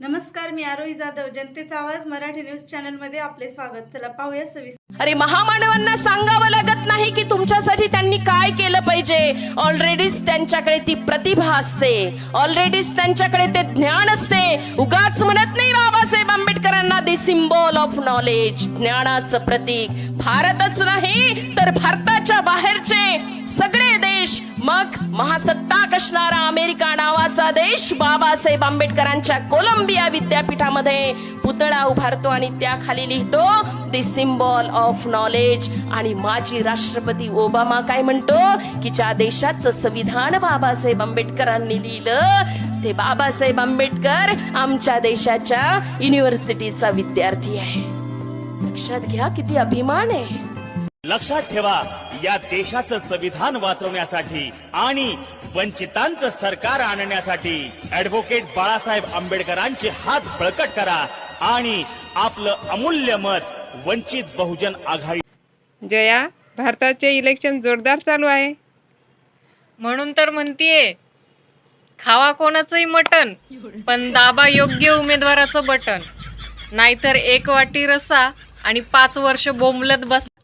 नमस्कार मी आरोही जाधव जनतेचा आवाज मराठी न्यूज चॅनलमध्ये आपले स्वागत. चला पाहूया सविस्तर. अरे महामानवांना सांगावं लागत नाही की तुमच्यासाठी त्यांनी काय केलं पाहिजे. ऑलरेडीच त्यांच्याकडे ती प्रतिभा असते. ऑलरेडीच त्यांच्याकडे ते ज्ञान असते. उगाच म्हणत नाही बाबासाहेब आंबेडकरांना दि सिम्बॉल ऑफ नॉलेज ज्ञानाचं प्रतीक. भारतच नाही तर भारताच्या बाहेरचे सगळे देश. मग महासत्ताक असणारा अमेरिका नावाचा देश बाबासाहेब आंबेडकरांच्या कोलंबिया विद्यापीठामध्ये पुतळा उभारतो आणि त्याखाली लिहितो द सिम्बॉल ऑफ नॉलेज आणि माजी राष्ट्रपती ओबामा काय म्हणतो? की ज्या देशाचं संविधान बाबासाहेब आंबेडकरांनी लिहिलं ते बाबासाहेब आंबेडकर आमच्या देशाच्या युनिव्हर्सिटीचा विद्यार्थी आहे. लक्षात घ्या किती अभिमान आहे. लक्षात ठेवा या देशाचं संविधान वाचवण्यासाठी आणि वंचितांचं सरकार आणण्यासाठी ऍडव्होकेट बाळासाहेब आंबेडकरांचे हात बळकट करा आणि आपलं अमूल्य मत वंचित बहुजन आघाडी जया भारताचे इलेक्शन जोरदार चालू आहे. म्हणून तर म्हणतीये खावा कोणाचंही मटण पण दाबा योग्य उमेदवाराचं बटन नाहीतर एक वाटी रस्सा आणि पाच वर्ष बोंबलत बस